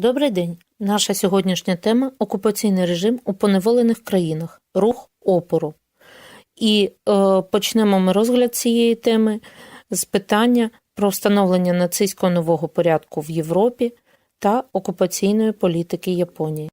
Добрий день. Наша сьогоднішня тема окупаційний режим у поневолених країнах, рух опору. І е, почнемо ми розгляд цієї теми з питання про встановлення нацистського нового порядку в Європі та окупаційної політики Японії.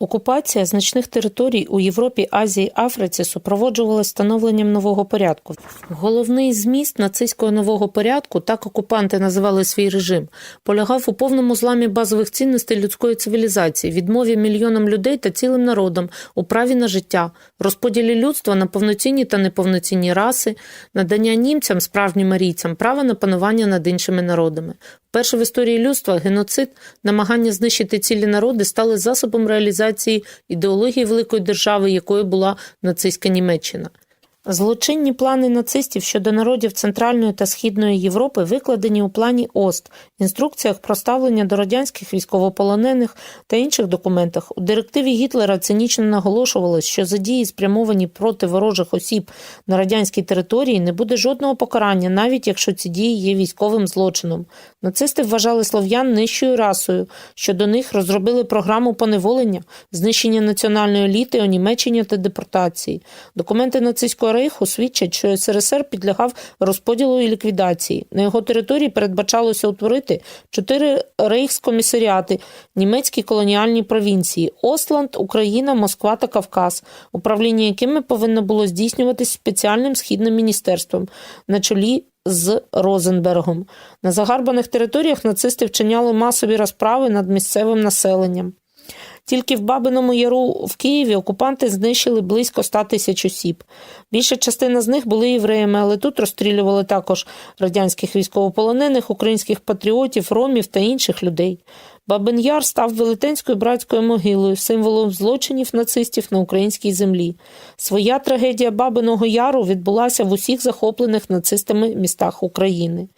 Окупація значних територій у Європі, Азії, Африці супроводжувалась встановленням нового порядку. Головний зміст нацистського нового порядку, так окупанти називали свій режим, полягав у повному зламі базових цінностей людської цивілізації, відмові мільйонам людей та цілим народам у праві на життя, розподілі людства на повноцінні та неповноцінні раси, надання німцям, справжнім арійцям, права на панування над іншими народами. Вперше в історії людства геноцид, намагання знищити цілі народи стали засобом реалізації ідеології великої держави, якою була нацистська Німеччина. Злочинні плани нацистів щодо народів Центральної та Східної Європи викладені у плані ОСТ, інструкціях про ставлення до радянських військовополонених та інших документах. У директиві Гітлера цинічно наголошувалось, що за дії, спрямовані проти ворожих осіб на радянській території, не буде жодного покарання, навіть якщо ці дії є військовим злочином. Нацисти вважали слов'ян нижчою расою, що до них розробили програму поневолення, знищення національної еліти, онімечення та депортації. Документи нацистського рейху свідчать, що СРСР підлягав розподілу і ліквідації. На його території передбачалося утворити чотири рейхскомісаріати, німецькі колоніальні провінції Остланд, Україна, Москва та Кавказ, управління якими повинно було здійснюватись спеціальним східним міністерством на чолі з Розенбергом. На загарбаних територіях нацисти вчиняли масові розправи над місцевим населенням. Тільки в Бабиному Яру в Києві окупанти знищили близько 100 тисяч осіб. Більша частина з них були євреями, але тут розстрілювали також радянських військовополонених, українських патріотів, ромів та інших людей. Бабин Яр став велетенською братською могилою, символом злочинів нацистів на українській землі. Своя трагедія Бабиного Яру відбулася в усіх захоплених нацистами містах України.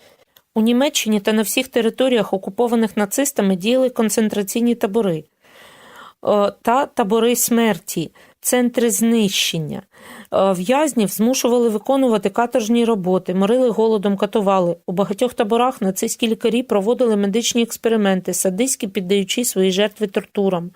У Німеччині та на всіх територіях, окупованих нацистами, діяли концентраційні табори та табори смерті, центри знищення. Е, В'язнів змушували виконувати каторжні роботи, морили голодом, катували. У багатьох таборах нацистські лікарі проводили медичні експерименти, садистськи піддаючи свої жертви тортурам.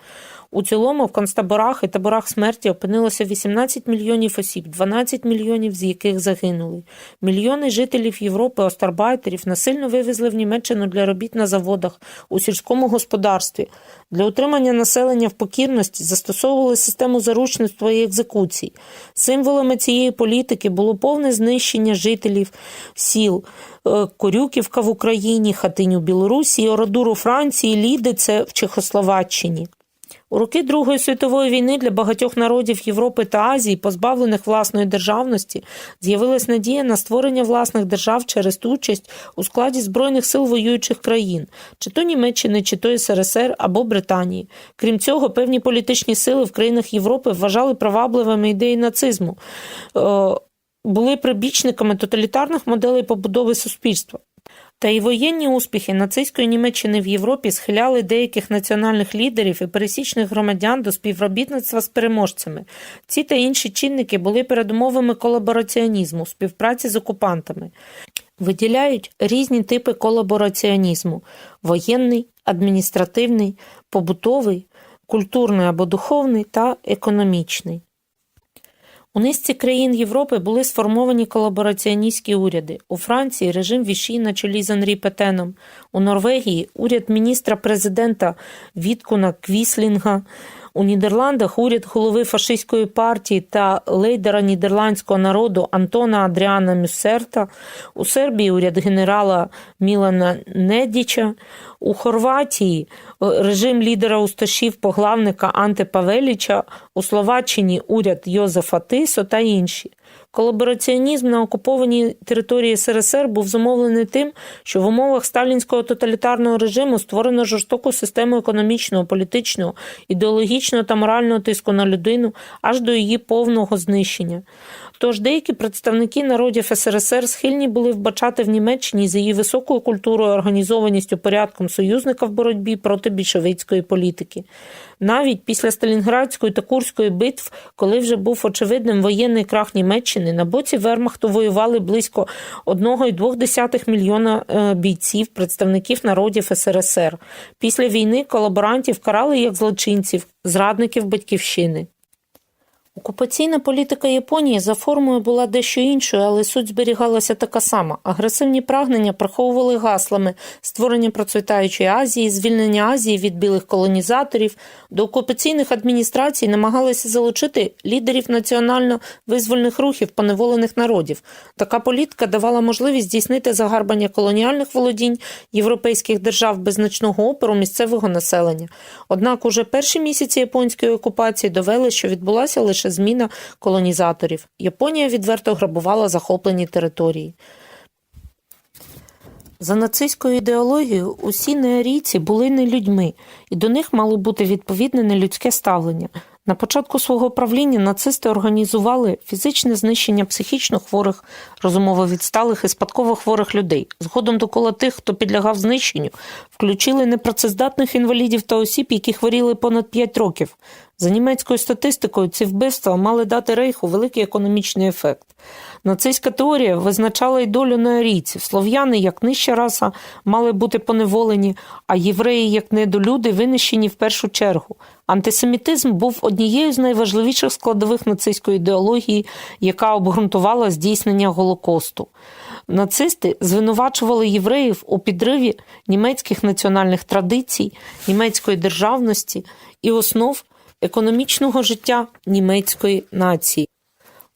У цілому в концтаборах і таборах смерті опинилося 18 мільйонів осіб, 12 мільйонів з яких загинули. Мільйони жителів Європи, остарбайтерів насильно вивезли в Німеччину для робіт на заводах, у сільському господарстві. Для утримання населення в покірності застосовували систему заручництва і екзекуцій. Символами цієї політики було повне знищення жителів сіл. Е, Корюківка в Україні, Хатинь у Білорусі, Ородур у Франції, Лідице в Чехословаччині. У роки Другої світової війни для багатьох народів Європи та Азії, позбавлених власної державності, з'явилась надія на створення власних держав через участь у складі збройних сил воюючих країн, чи то Німеччини, чи то СРСР або Британії. Крім цього, певні політичні сили в країнах Європи вважали привабливими ідеї нацизму, е, були прибічниками тоталітарних моделей побудови суспільства. Та й воєнні успіхи нацистської Німеччини в Європі схиляли деяких національних лідерів і пересічних громадян до співробітництва з переможцями. Ці та інші чинники були передумовами колабораціонізму, співпраці з окупантами. Виділяють різні типи колабораціонізму: воєнний, адміністративний, побутовий, культурний або духовний та економічний. У низці країн Європи були сформовані колабораціоністські уряди. У Франції режим Віші на чолі з Анрі Петеном, у Норвегії уряд міністра-президента Віткуна Квіслінга, у Нідерландах уряд голови фашистської партії та лейдера нідерландського народу Антона Адріана Мюссерта, у Сербії уряд генерала Мілана Недіча, у Хорватії е, режим лідера усташів поглавника Анте Павеліча, у Словаччині уряд Йозефа Тисо та інші. Колабораціонізм на окупованій території СРСР був зумовлений тим, що в умовах сталінського тоталітарного режиму створено жорстоку систему економічного, політичного, ідеологічного та морального тиску на людину аж до її повного знищення. Тож деякі представники народів СРСР схильні були вбачати в Німеччині за її високою культурою, організованістю, порядком союзника в боротьбі проти більшовицької політики. Навіть після Сталінградської та Курської битв, коли вже був очевидним воєнний крах Німеччини, на боці Вермахту воювали близько 1,2 мільйона е, бійців, представників народів СРСР. Після війни колаборантів карали як злочинців, зрадників батьківщини. Окупаційна політика Японії за формою була дещо іншою, але суть зберігалася така сама. Агресивні прагнення приховували гаслами створення процвітаючої Азії, звільнення Азії від білих колонізаторів. До окупаційних адміністрацій намагалися залучити лідерів національно-визвольних рухів поневолених народів. Така політика давала можливість здійснити загарбання колоніальних володінь європейських держав без значного опору місцевого населення. Однак уже перші місяці японської окупації довели, що відбулася лише зміна колонізаторів. Японія відверто грабувала захоплені території. За нацистською ідеологією усі неарійці були не людьми, і до них мало бути відповідне нелюдське ставлення. На початку свого правління нацисти організували фізичне знищення психічно хворих, розумово відсталих і спадково хворих людей. Згодом до кола тих, хто підлягав знищенню, включили непрацездатних інвалідів та осіб, які хворіли понад 5 років. За німецькою статистикою, ці вбивства мали дати рейху великий економічний ефект. Нацистська теорія визначала й долю неарійців. Слов'яни, як нижча раса, мали бути поневолені, а євреї, як недолюди, винищені в першу чергу. Антисемітизм був однією з найважливіших складових нацистської ідеології, яка обґрунтувала здійснення Голокосту. Нацисти звинувачували євреїв у підриві німецьких національних традицій, німецької державності і основ економічного життя німецької нації.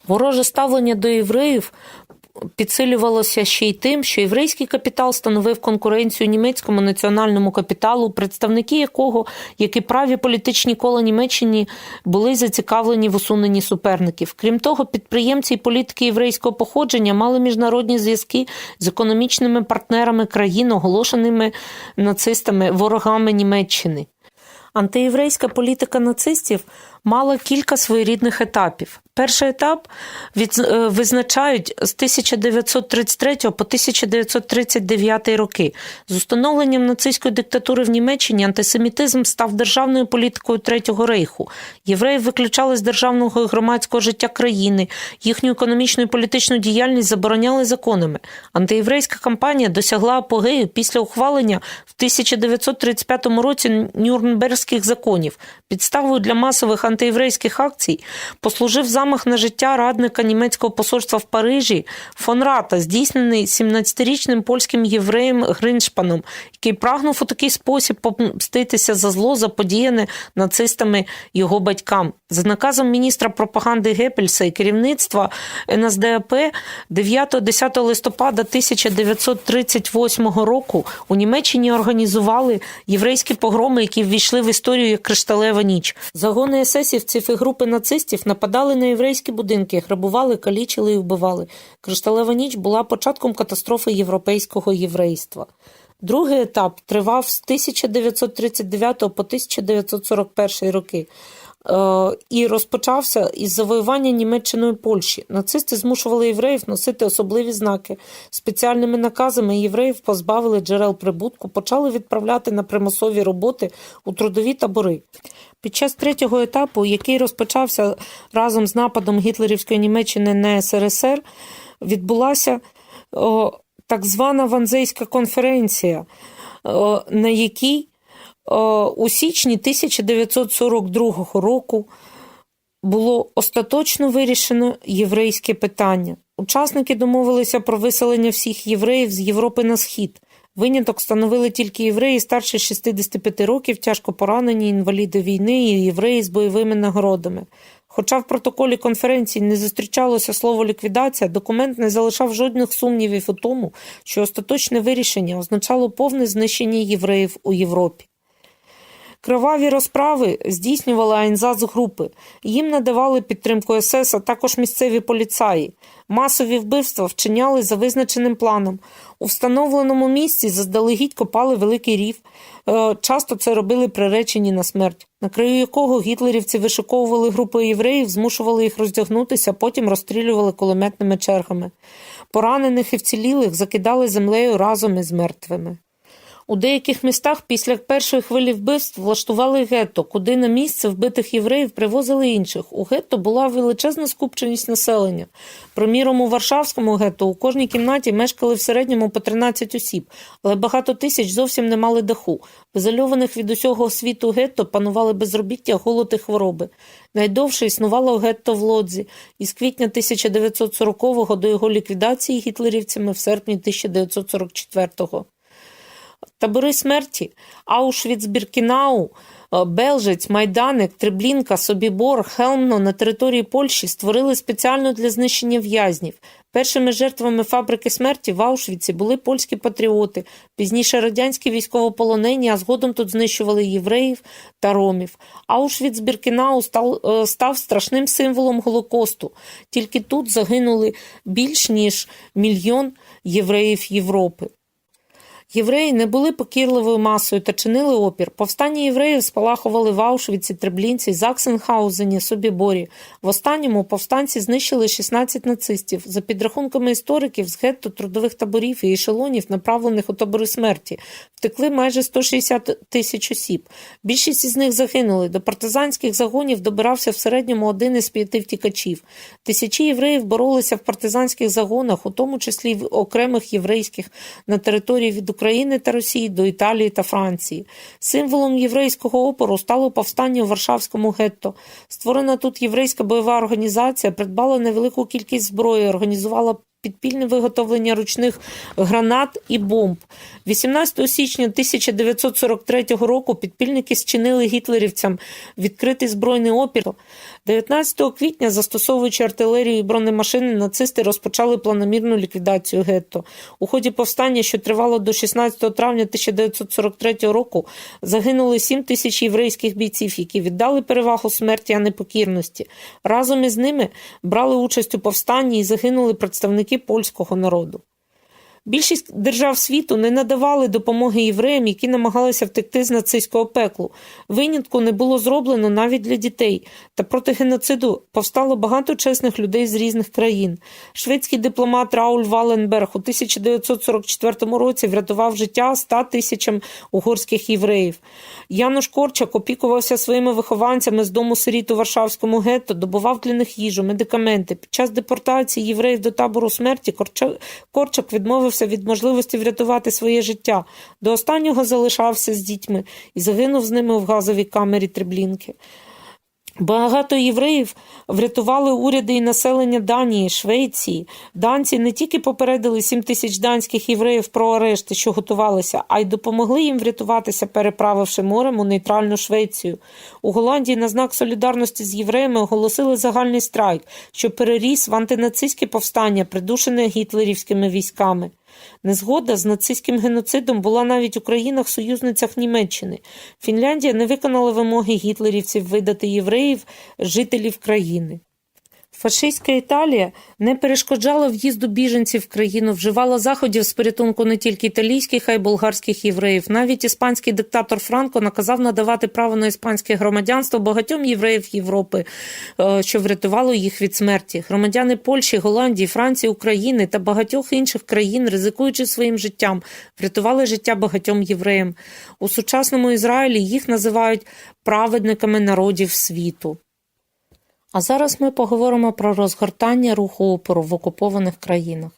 Вороже ставлення до євреїв підсилювалося ще й тим, що єврейський капітал становив конкуренцію німецькому національному капіталу, представники якого, як і праві політичні кола Німеччині, були зацікавлені в усуненні суперників. Крім того, підприємці і політики єврейського походження мали міжнародні зв'язки з економічними партнерами країн, оголошеними нацистами ворогами Німеччини. Антиєврейська політика нацистів мала кілька своєрідних етапів. Перший етап від, е, визначають з 1933 по 1939 роки. З установленням нацистської диктатури в Німеччині антисемітизм став державною політикою Третього рейху. Євреїв виключали з державного і громадського життя країни, їхню економічну і політичну діяльність забороняли законами. Антиєврейська кампанія досягла апогею після ухвалення в 1935 році Нюрнбергських законів. Підставою для масових антиєврейських акцій послужив замах на життя радника німецького посольства в Парижі фон Рата, здійснений 17-річним польським євреєм Гриншпаном, який прагнув у такий спосіб помститися за зло, заподіяне нацистами його батькам. За наказом міністра пропаганди Гепельса і керівництва НСДАП 9-10 листопада 1938 року у Німеччині організували єврейські погроми, які ввійшли в історію як кришталева ніч. Загони есесівців і групи нацистів нападали на єврейські будинки, грабували, калічили і вбивали. Кришталева ніч була початком катастрофи європейського єврейства. Другий етап тривав з 1939 по 1941 роки. Е, І розпочався із завоювання Німеччиною Польщі. Нацисти змушували євреїв носити особливі знаки. Спеціальними наказами євреїв позбавили джерел прибутку, почали відправляти на примусові роботи у трудові табори. Під час третього етапу, який розпочався разом з нападом гітлерівської Німеччини на СРСР, відбулася о, так звана Ванзейська конференція, о, на якій у січні 1942 року було остаточно вирішено єврейське питання. Учасники домовилися про виселення всіх євреїв з Європи на схід. Виняток становили тільки євреї старше 65 років, тяжко поранені, інваліди війни і євреї з бойовими нагородами. Хоча в протоколі конференції не зустрічалося слово ліквідація, документ не залишав жодних сумнівів у тому, що остаточне вирішення означало повне знищення євреїв у Європі. Криваві розправи здійснювали Айнзац-групи. Їм надавали підтримку СС, а також місцеві поліцаї. Масові вбивства вчиняли за визначеним планом. У встановленому місці заздалегідь копали великий рів. Е, Часто це робили приречені на смерть, на краю якого гітлерівці вишиковували групи євреїв, змушували їх роздягнутися, потім розстрілювали кулеметними чергами. Поранених і вцілілих закидали землею разом із мертвими. У деяких містах після першої хвилі вбивств влаштували гетто, куди на місце вбитих євреїв привозили інших. У гетто була величезна скупченість населення. Приміром, у Варшавському гетто у кожній кімнаті мешкали в середньому по 13 осіб, але багато тисяч зовсім не мали даху. В ізольованих від усього світу гетто панували безробіття, голод і хвороби. Найдовше існувало гетто в Лодзі із квітня 1940-го до його ліквідації гітлерівцями в серпні 1944-го. Табори смерті Аушвіц-Біркінау, е, Белжець, Майданик, Треблінка, Собібор, Хелмно на території Польщі створили спеціально для знищення в'язнів. Першими жертвами фабрики смерті в Аушвіці були польські патріоти, пізніше радянські військовополонені, а згодом тут знищували євреїв та ромів. Аушвіц-Біркінау став, е, став страшним символом Голокосту. Тільки тут загинули більш ніж мільйон євреїв Європи. Євреї не були покірливою масою та чинили опір. Повстання євреїв спалахували в Аушвіці, Треблінці, Заксенхаузені, Собіборі. В останньому повстанці знищили 16 нацистів. За підрахунками істориків, з гетто, трудових таборів і ешелонів, направлених у табори смерті, втекли майже 160 тисяч осіб. Більшість із них загинули. До партизанських загонів добирався в середньому один із п'яти втікачів. Тисячі євреїв боролися в партизанських загонах, у тому числі в окремих єврейських на території від України та Росії до Італії та Франції. Символом єврейського опору стало повстання у Варшавському гетто. Створена тут єврейська бойова організація придбала невелику кількість зброї, організувала підпільне виготовлення ручних гранат і бомб. 18 січня 1943 року підпільники зчинили гітлерівцям відкритий збройний опір. 19 квітня, застосовуючи артилерію і бронемашини, нацисти розпочали планомірну ліквідацію гетто. У ході повстання, що тривало до 16 травня 1943 року, загинули 7 тисяч єврейських бійців, які віддали перевагу смерті, а не покірності. Разом із ними брали участь у повстанні і загинули представники польського народу. Більшість держав світу не надавали допомоги євреям, які намагалися втекти з нацистського пеклу. Винятку не було зроблено навіть для дітей. Та проти геноциду повстало багато чесних людей з різних країн. Шведський дипломат Рауль Валенберг у 1944 році врятував життя 100 тисячам угорських євреїв. Януш Корчак опікувався своїми вихованцями з дому сиріт у Варшавському гетто, добував для них їжу, медикаменти. Під час депортації євреїв до табору смерті Корчак, Корчак відмовився від можливості врятувати своє життя. До останнього залишався з дітьми і загинув з ними в газовій камері Треблінки. Багато євреїв врятували уряди і населення Данії, Швеції. Данці не тільки попередили 7 тисяч данських євреїв про арешти, що готувалися, а й допомогли їм врятуватися, переправивши морем у нейтральну Швецію. У Голландії на знак солідарності з євреями оголосили загальний страйк, що переріс в антинацистське повстання, придушене гітлерівськими військами. Незгода з нацистським геноцидом була навіть у країнах-союзницях Німеччини. Фінляндія не виконала вимоги гітлерівців видати євреїв жителів країни. Фашистська Італія не перешкоджала в'їзду біженців в країну, вживала заходів з порятунку не тільки італійських, а й болгарських євреїв. Навіть іспанський диктатор Франко наказав надавати право на іспанське громадянство багатьом євреїв Європи, е, що врятувало їх від смерті. Громадяни Польщі, Голландії, Франції, України та багатьох інших країн, ризикуючи своїм життям, врятували життя багатьом євреям. У сучасному Ізраїлі їх називають праведниками народів світу. А зараз ми поговоримо про розгортання руху опору в окупованих країнах.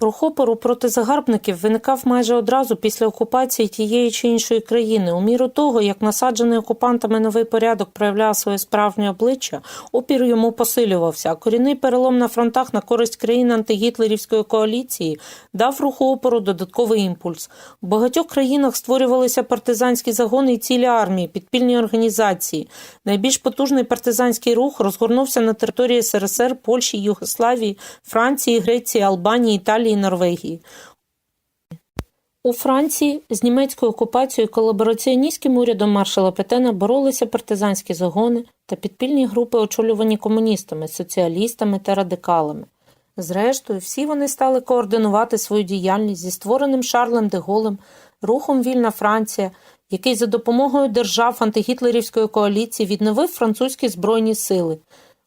Рух опору проти загарбників виникав майже одразу після окупації тієї чи іншої країни. У міру того, як насаджений окупантами новий порядок проявляв своє справжнє обличчя, опір йому посилювався, а корінний перелом на фронтах на користь країн антигітлерівської коаліції дав руху опору додатковий імпульс. У багатьох країнах створювалися партизанські загони і цілі армії, підпільні організації. Найбільш потужний партизанський рух розгорнувся на території СРСР, Польщі, Югославії, Франції, Греції, Албанії, Італії і Норвегії. У Франції з німецькою окупацією колабораціоністським урядом маршала Петена боролися партизанські загони та підпільні групи, очолювані комуністами, соціалістами та радикалами. Зрештою, всі вони стали координувати свою діяльність зі створеним Шарлем де Голем, рухом Вільна Франція, який за допомогою держав антигітлерівської коаліції відновив французькі збройні сили.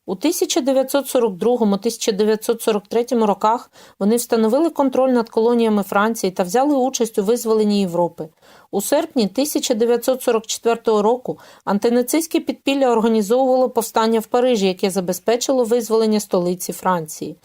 У 1942-1943 роках вони встановили контроль над колоніями Франції та взяли участь у визволенні Європи. У серпні 1944 року антинацистське підпілля організовувало повстання в Парижі, яке забезпечило визволення столиці Франції.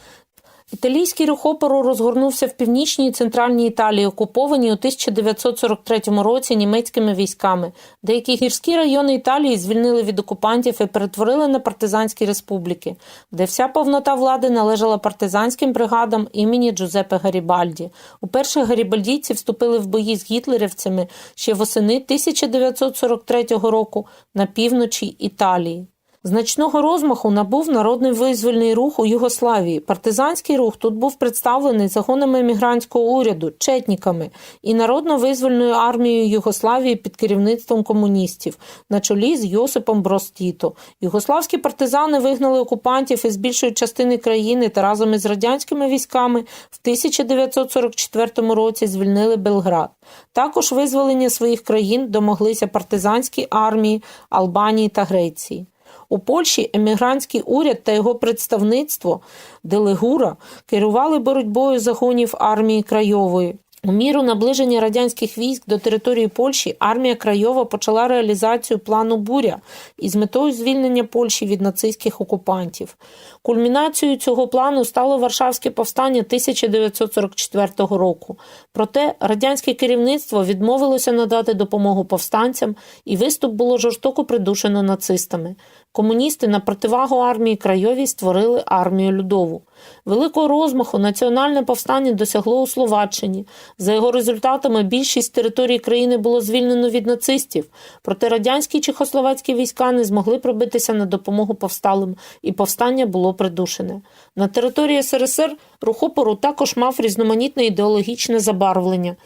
Італійський рух опору розгорнувся в північній і центральній Італії, окупованій у 1943 році німецькими військами. Деякі гірські райони Італії звільнили від окупантів і перетворили на партизанські республіки, де вся повнота влади належала партизанським бригадам імені Джузеппе Гарібальді. Уперше гарібальдійці вступили в бої з гітлерівцями ще восени 1943 року на півночі Італії. Значного розмаху набув народний визвольний рух у Югославії. Партизанський рух тут був представлений загонами емігрантського уряду, четніками і народно-визвольною армією Югославії під керівництвом комуністів на чолі з Йосипом Брос Тіто. Югославські партизани вигнали окупантів із більшої частини країни та разом із радянськими військами в 1944 році звільнили Белград. Також визволення своїх країн домоглися партизанські армії Албанії та Греції. У Польщі емігрантський уряд та його представництво Делегура керували боротьбою загонів армії Крайової. У міру наближення радянських військ до території Польщі армія Крайова почала реалізацію плану Буря із метою звільнення Польщі від нацистських окупантів. Кульмінацією цього плану стало Варшавське повстання 1944 року. Проте радянське керівництво відмовилося надати допомогу повстанцям, і виступ було жорстоко придушено нацистами. Комуністи на противагу армії Крайовій створили армію Людову. Великого розмаху національне повстання досягло у Словаччині. За його результатами більшість територій країни було звільнено від нацистів, проте радянські і чехословацькі війська не змогли пробитися на допомогу повсталим, і повстання було придушене. На території СРСР рух опору також мав різноманітне ідеологічне забарвлення.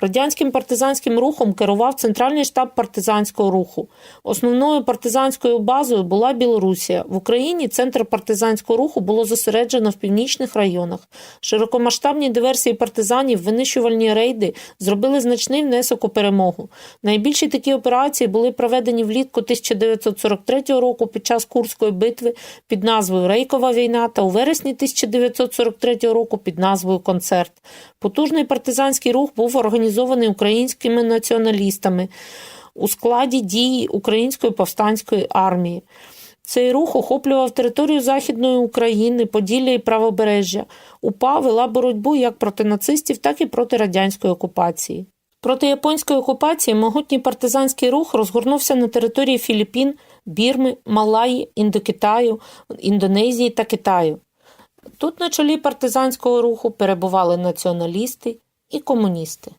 Радянським партизанським рухом керував Центральний штаб партизанського руху. Основною партизанською базою була Білорусія. В Україні центр партизанського руху було зосереджено в північних районах. Широкомасштабні диверсії партизанів, винищувальні рейди зробили значний внесок у перемогу. Найбільші такі операції були проведені влітку 1943 року під час Курської битви під назвою Рейкова війна та у вересні 1943 року під назвою Концерт. Потужний партизанський рух був організований українськими націоналістами у складі дії Української повстанської армії. Цей рух охоплював територію Західної України, Поділля і Правобережжя. УПА вела боротьбу як проти нацистів, так і проти радянської окупації. Проти японської окупації могутній партизанський рух розгорнувся на території Філіппін, Бірми, Малаї, Індокитаю, Індонезії та Китаю. Тут на чолі партизанського руху перебували націоналісти і комуністи.